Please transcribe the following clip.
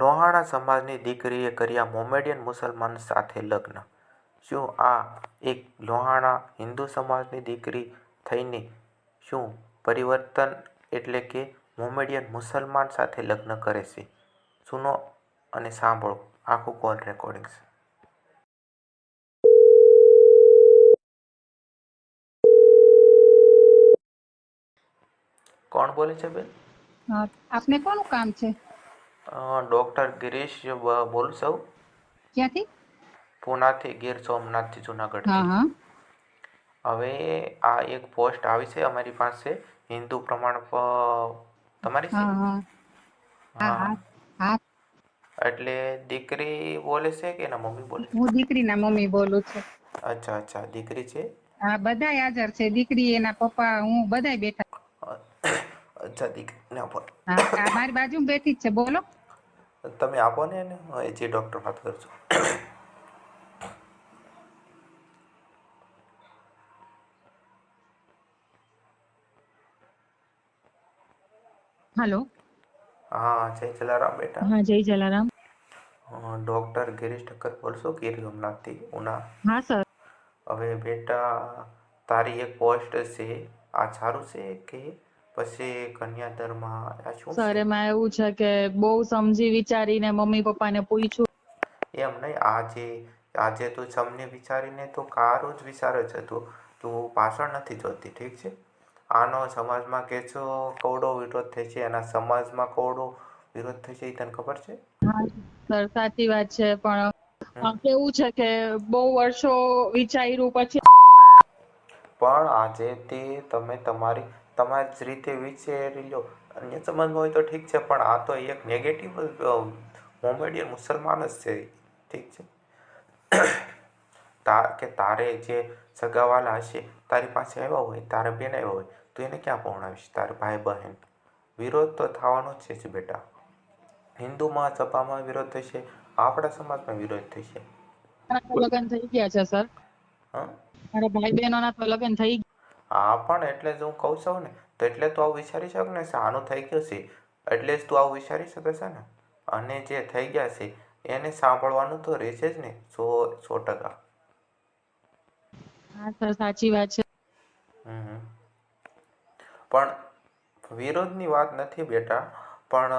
લોહાણા સમાજની દીકરીએ કર્યા મોમેડિયન મુસલમાન સાથે લગ્ન. શું આ એક લોહાણા હિન્દુ સમાજની દીકરી થઈને શું પરિવર્તન એટલે કે મોમેડિયન મુસલમાન સાથે લગ્ન કરે છે? સુનો અને સાંભળો આખું કોલ રેકોર્ડિંગ્સ કોણ બોલે છે બેન? આપને કોનું કામ છે? ડૉક્ટર ગિરીશ બોલું છું ક્યાંથી? પૂનાથી ગીર સોમનાથથી જુનાગઢ હવે આ એક પોસ્ટ આવી છે અમારી પાસે હિન્દુ પ્રમાણ તમારી છે? હા એટલે દીકરી બોલે છે કે એના મમ્મી બોલે હું હું દીકરીના મમ્મી બોલું છું. અચ્છા અચ્છા. દીકરી છે? હા બધાય હાજર છે. દીકરી એના પપ્પા હું બધાય બેઠા. અચ્છા દીકરી. આપો હા મારી બાજુ બેઠી જ છે. બોલો. તમે આપો ને એને? એ જે ડૉક્ટર વાત કરું હેલો. હા જય જલારામ બેટા. હા જય જલારામ. ડોક્ટર ગિરીશ ઠક્કર બોલશો? ગીર ગમનાથી ઉના. હા સર. હવે બેટા તારી એક પોસ્ટ છે. આ સારું છે કે પછી કન્યાધરમાં આવ્યા છું? સર એમાં એવું છે કે બહુ સમજી વિચારીને મમ્મી પપ્પાને પૂછ્યું. એમ નહીં આજે આજે તો સમને વિચારીને તો કારો જ વિચારે છે તું. તું પાછળ નથી જોતી ઠીક છે? આનો સમાજમાં કેસો કવડો વિરોધ થાય છે? એના સમાજમાં કવડો વિરોધ થાય છે એ તને ખબર છે? સર સાચી વાત છે પણ કેવું છે કે બહુ વર્ષો વિચાર્યું પછી પણ આજે તે તમે તમારી તમારી જ રીતે વિચારી લો. અન્ય સમાજમાં હોય તો ઠીક છે પણ આ તો એક નેગેટિવ મોમેડિયન મુસલમાન જ છે. ઠીક છે? તા કે તારે જે સગાવાલા હશે તારી પાસે આવ્યા હોય તારા બેન આવ્યા હોય તો એને ક્યાં પહોંચાવીશ તારે ભાઈ બહેન. વિરોધ તો થવાનો જ છે બેટા. હિન્દુ સભામાં વિરોધ થશે આપણા સમાજમાં વિરોધ થશે. લગ્ન થઈ ગયા છે સર. હા? મારા ભાઈ બહેનોના તો લગ્ન થઈ ગયા હા પણ એટલે જ હું કહું છું ને તો એટલે તું આવું વિચારી શક ને આનું થઈ ગયું છે. એટલે જ તું આવું વિચારી શકે છે ને. અને જે થઈ ગયા છે એને સાંભળવાનું તો રહેશે જ ને સો સો ટકા. હા સર સાચી વાત છે. પણ વિરોધની વાત નથી બેટા પણ